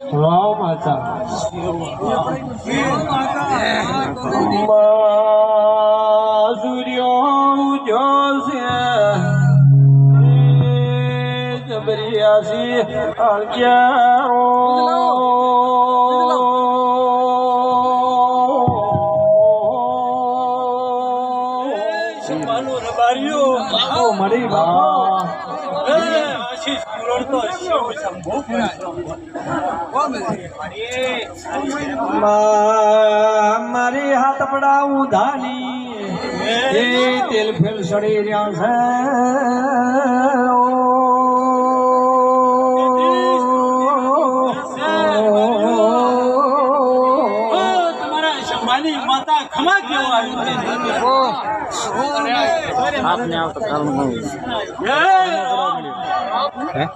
વાવ માતા. સૂર્યો છે જબરિયાસી અગિયારો. મળી બાપા મારી હાથ પડાવું ધાની એ તેલ ફેલ સડી રહ્યા છે આપને આવતો કારણ હું મોબાઈલમાં સાઈડ આ રેડ બરોબર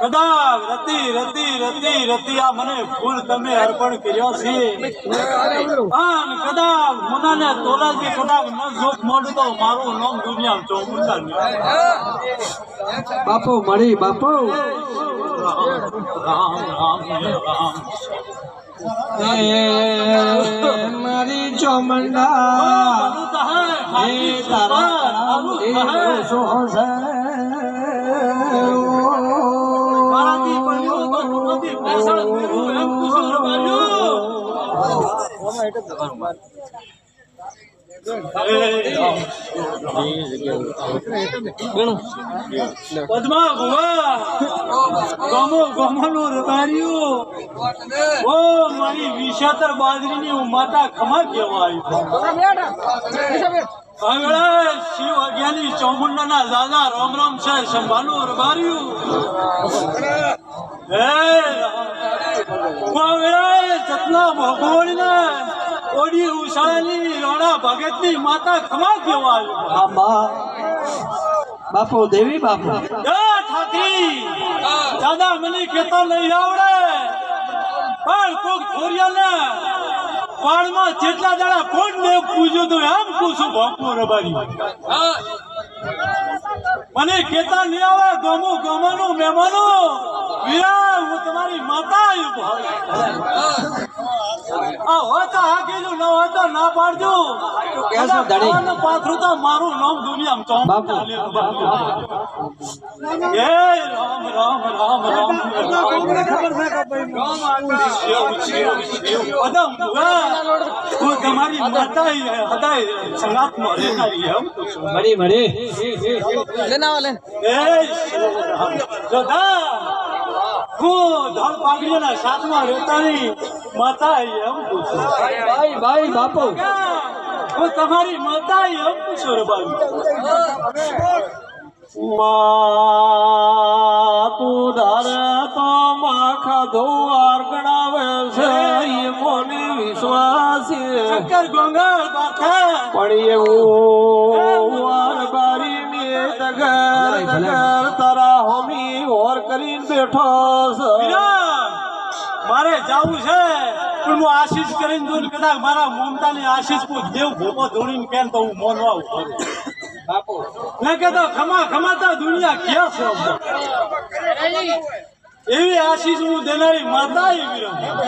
કદાચ રતી રતી રતી રતી આ મને ફૂલ તમે અર્પણ કર્યો છે. આન કદાચ મનાને તોલાજી કદાચ ન જોક મોડું તો મારું નામ દુનિયા ચોમુંડા બાપુ મળી બાપુ. રામ રામ રામ. મારી ચોમંડા એ તારા મારાથી પડ્યું તો તુમથી પૈસા મેળવું એમ કુશળ પદ્મા માતા ખમા શિવ અજ્ઞાની ચોમુંડાના દાદા રામ રામ છે સંભાળું રબાર્યું હે જતના ભગવાનને ઓડી ઉષાળાની રોણા ભગતની માતા ખમા કહેવાય આમાં બાપુ દેવી બાપુ. એ ઠાકરી. દાદા મને કેતા નહીં આવડે. પણ કોક છોરિયાને પાણમાં જેટલા દાડા કોણ ને પૂછ્યું તો એમ પૂછું બાપુ રબારી. મને કેતા નહીં આવે ગમો ગમાનું મહેમાનો. વીરા હું તમારી માતા આ હોય તો હા કીધું ન હોય તો ના પાડજો પાથરું તો મારું નામ દુનિયામાં ચોમ એ રામ રામ રામ રામ. હું તમારી માતા હતા સંગાતમાં રહેનારી એમ મળી મળી લેના વાલે એ જોધા, હું ધોળ પાઘડીના સાથમાં રહેતાની માતા એમ પૂછું ભાઈ ભાઈ બાપુ. હું તમારી માતા એમ પૂછું રે બાબુ તું ધારે તો માખા ધોવાર ગણાવે છે એ મોને વિશ્વાસ. શંકર ગોંગલ બાથા પણ એવું વાર બારી મે તારા હોમી કરીને બેઠો મારે જવું છે. પણ હું આશીષ કરીને જોઉં કદાચ મારા મમતાની આશીષ કોઈ દેવ ભોપો ધોળીને કેમ તો હું મોનવા ઊભો બાપુ. મેં કહેતો ખમા ખમાતા દુનિયા ક્યાં છે એવી આશીષ હું દેનારી માતા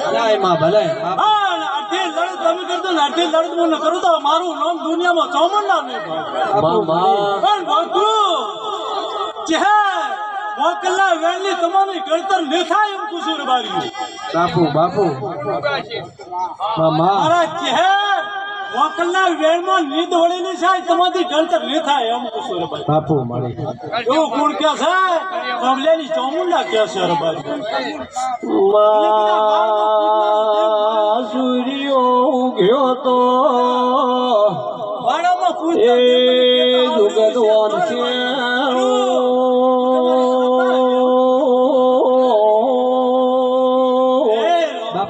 ભલાયમાં ભલાય. હા, અને અઢી લડત તમે કરતો ને અઢી લડત હું કરું તો મારું નામ દુનિયામાં ચોમંડા નહીં ભાઈ બાપુ માં પણ બાપુ ચહે મોકલના વેણની તમારી ગણતર ન થાય એમ કુસુર બારી બાપુ બાપુ. મામા. મારા ચહે મોકલના વેણમાં નીંદ વળેલી છે તમારી ગણતર ન થાય એમ કુસુર બારી બાપુ મારી. એવું કોણ કે છે કમલેની ચોમુંડા કે છે રે બારી માં સૂર્યો ઉગ્યો તો એ જુગદવાન છે.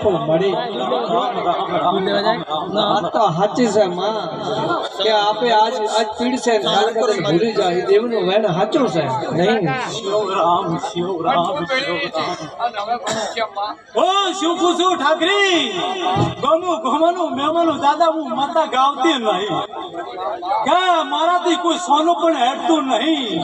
બાપુ મળી. વાત તો સાચી છે માં. કે આપે આજ આજ પીડશે ને કાલે ભૂલી જાય. દેવનું વેણ સાચું છે. નહીં. શિવ રામ શિવ રામ ઓ શિવ ઠાકરી. ગમુ ગમનું મેમનું દાદા હું માતા ગાવતી નહીં. કે મારાથી કોઈ સોનું પણ હેડતું નહીં.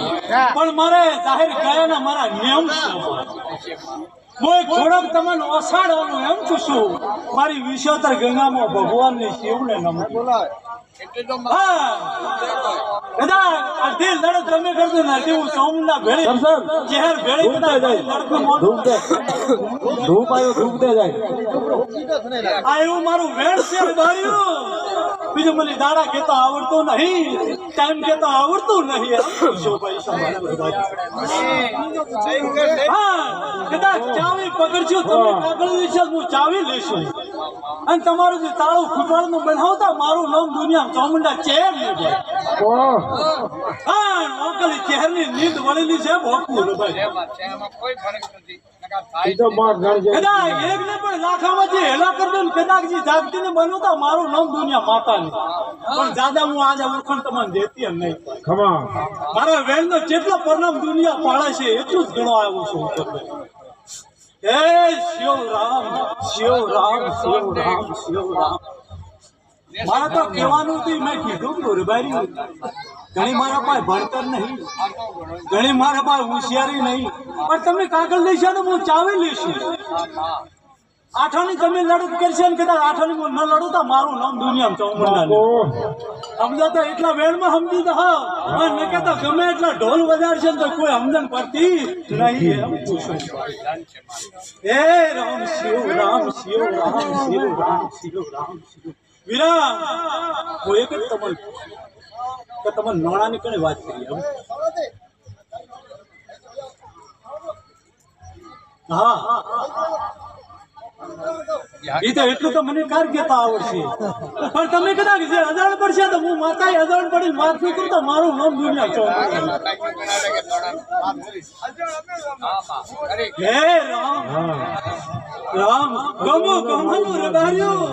પણ મારે જાહેર ગયા મારા નિયમ છે એક થોડોક તમને ઓસાડવાનું એમ છું મારી વિશ્વતર ગંગામાં ભગવાનની શિવને નમ હા ધૂપ આવ્યો ધૂપ જાય. આ એવું મારું વેણ છે બીજું મને દાડા કેતા આવડતો નહીં ટાઈમ કેતા આવડતું નહીં. કદાચ ચાવી પકડજો તમે કાગળ વિશે હું ચાવી લેશું અને તમારું જે તાળું ખૂટવાનું બનાવતા મારું નામ દુનિયા ચામુંડા ચેર જાય. હા ઓકલી ચહેરની નીંદ વળેલી છે ભોગવું ભાઈ કદાચ એક ને પણ લાખામાં જે હેલા કરી કદાચ જે જાગતી ને બનવતા મારું નામ દુનિયા માતા ને પણ દાદા હું આજે ઓળખાણ તમને દેતી એમ નહીં. મારા વેણ નો જેટલો પરનામ દુનિયા પાડે છે એટલું જ ગણો આવ્યો છું. હે શિવ રામ શિવ રામ શિવ રામ શિવ રામ મારે તો કહેવાનું હતું મેં કીધું કે ઘણી મારા પાસે ભણતર નહીં. ઘણી મારા પાસે હોશિયારી નહીં. પણ તમે કાગળ લઈશો તો હું ચાવી લઈશ. આઠાની તમે લડત કરશે ને કદાચ આઠાની હું ન લડું તો મારું નામ દુનિયામાં ચોમડા સમજો તો એટલા વેળમાં સમજી તો હા. ન કહેતા ગમે એટલા ઢોલ વધારશે ને તો કોઈ સમજણ પડતી નહીં. એમ પૂછું. હે રામ શિવ રામ શિવ રામ શિવ રામ શિવ રામ શિવ. વીરા હું એક જ તમને કે તમે નાણાંની વાત કરી એમ હા એ તો એટલું તો મને કાર કહેતા આવડશે પણ તમે કદાચ જે પડશે તો હું માતા અજાણ પડી માફી તો મારું નામ દુનિયા. હે રામ રામ ગમો ગમનું રબાર્યું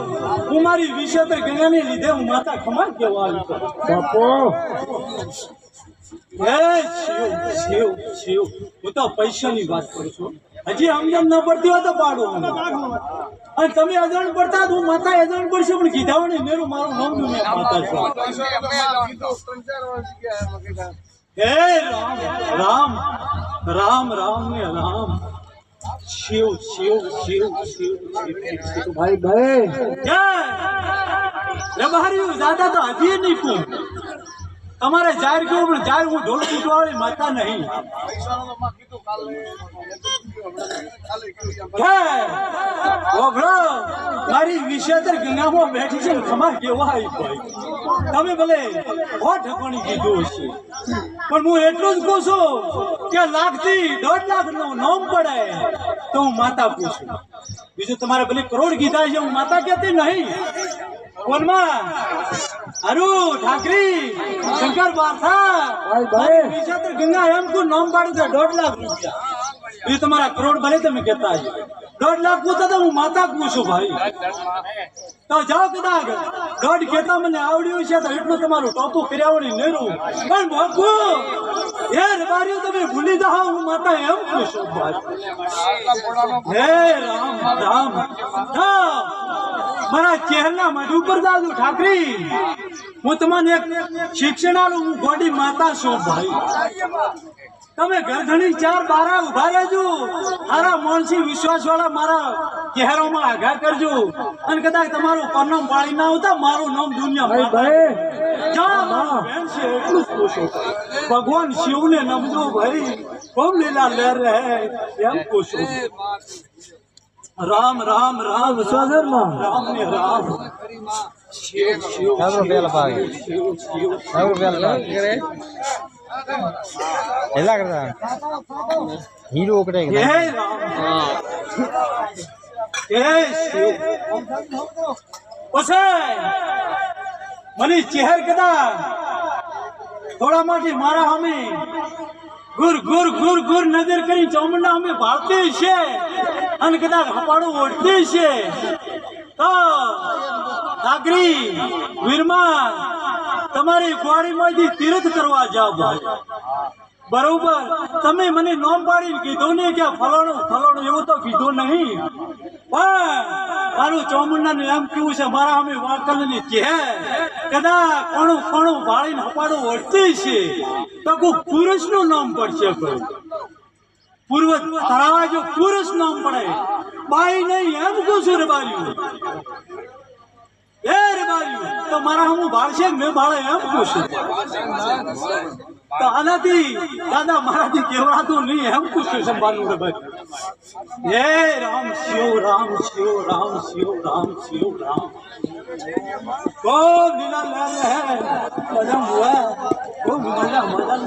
હું મારી વિષેતર ગંગાને લીધે હું માતા ખમા કેવા આવી બાપો. હે શિવ શિવ શિવ. હું તો પૈસાની વાત કરું છું. હજી સમજણ ન પડતી હોય તો પાડો. અને તમે અજાણ પડતા હું માતા અજાણ પડશે પણ કીધા હોય ને મેરું મારું નામ દુનિયા માતા છું. હે રામ રામ રામ રામ ને રામ. શિવ શિવ શિવ શિવ શિવ ભાઈ ભાઈ. જય! રબાર્યું દાદા તો હજી નહીં કહું તમારે જાહેર કેવું પણ જાહેર હું ઢોલ કૂટવાળી માતા નહીં. જય! વિષેતર ગંગામાં બેઠી છે ને ખમા કેવા ભાઈ તમે ભલે હો કીધું હશે પણ હું એટલું જ કહું છું કે લાખથી દોઢ લાખનું નામ પડે. તો હું માતા પૂછું. બીજું તમારે ભલે કરોડ કીધા છે હું માતા કહેતી નહીં કોનમાં અરુ ઠાકરી શંકર ભાઈ વિષેતર ગંગા એમ તું નામ પાડું છે? દોઢ લાખ રૂપિયા. એ તમારા કરોડ ભલે તમે કહેતા દોઢ લાખ પૂછતા તો હું માતા પૂછું ભાઈ. તો જાઓ કદાચ. દોઢ કહેતા મને આવડ્યું છે તો એટલું તમારું ટોપું કર્યાવડી નેરું પણ બાપુ હે રબારીઓ તમે ભૂલી જાઓ, હું માતા એમ પૂછું ભાઈ. હે રામ રામ રામ. મારા ચહેરના મઢ ઉપર દાદુ ઠાકરી. હું તમને એક શિક્ષણ આલું હું ગોડી માતા છું ભાઈ. તમે ઘરઘણી ચાર બારા ઊભા રહેજો. મારા માનસી વિશ્વાસ વાળા મારા ચહેરોમાં આઘા કરજો. અને કદાચ તમારું પરનામ પાણી ના આવતા મારું નામ દુનિયા ભાઈ શિવ ભગવાન શિવને નમજો ભાઈ. કોમ લીલા લહેર રહે. એમ પૂછો. રામ રામ રામ. વિશ્વાસર રામ ને રામ. શિવ શિવ શિવ શિવ શિવ. શિવ હે રામ હે શિવ પછી મને ચહેર કદા થોડા માટે મારા અમે ગુર ગુર ગુર ગુર નજર કરી ચોમંડા અમે ભાવતી છે અને કદાચ હપાડું ઓળતી છે તો નાગરી વીરમાન તમારી ગ્વાડીમાંથી તીર્થ કરવા જાવ ભાઈ. બરોબર? તમે મને નોમ પાડીને કીધું નહીં કે ફલાણું ફલાણું એવું તો કીધું નહીં. પણ મારું ચોમુંડાનું એમ કેવું છે, મારા અમે વાકલની કે કદાચ કોણું કોણું વાળીને હપાડું વળતી છે. તો કોઈ પુરુષનું નામ પડશે ભાઈ. પૂર્વ તરાવા જો પુરુષ નામ પડે, બાઈ નહીં, એમ કહું છું રે બાર્યું. એ રે તમારા હું ભાળશે મેં ભાળે એમ પૂછું તો આનાથી દાદા મારાથી કેવડાતું નહીં એમ પૂછ્યું સંભાળવું ભાઈ. હે રામ, શિવ રામ શિવ રામ શિવ રામ શિવ રામ. કોમ લીલા લાલ હે મજા મુઆ કોમ મજા મજા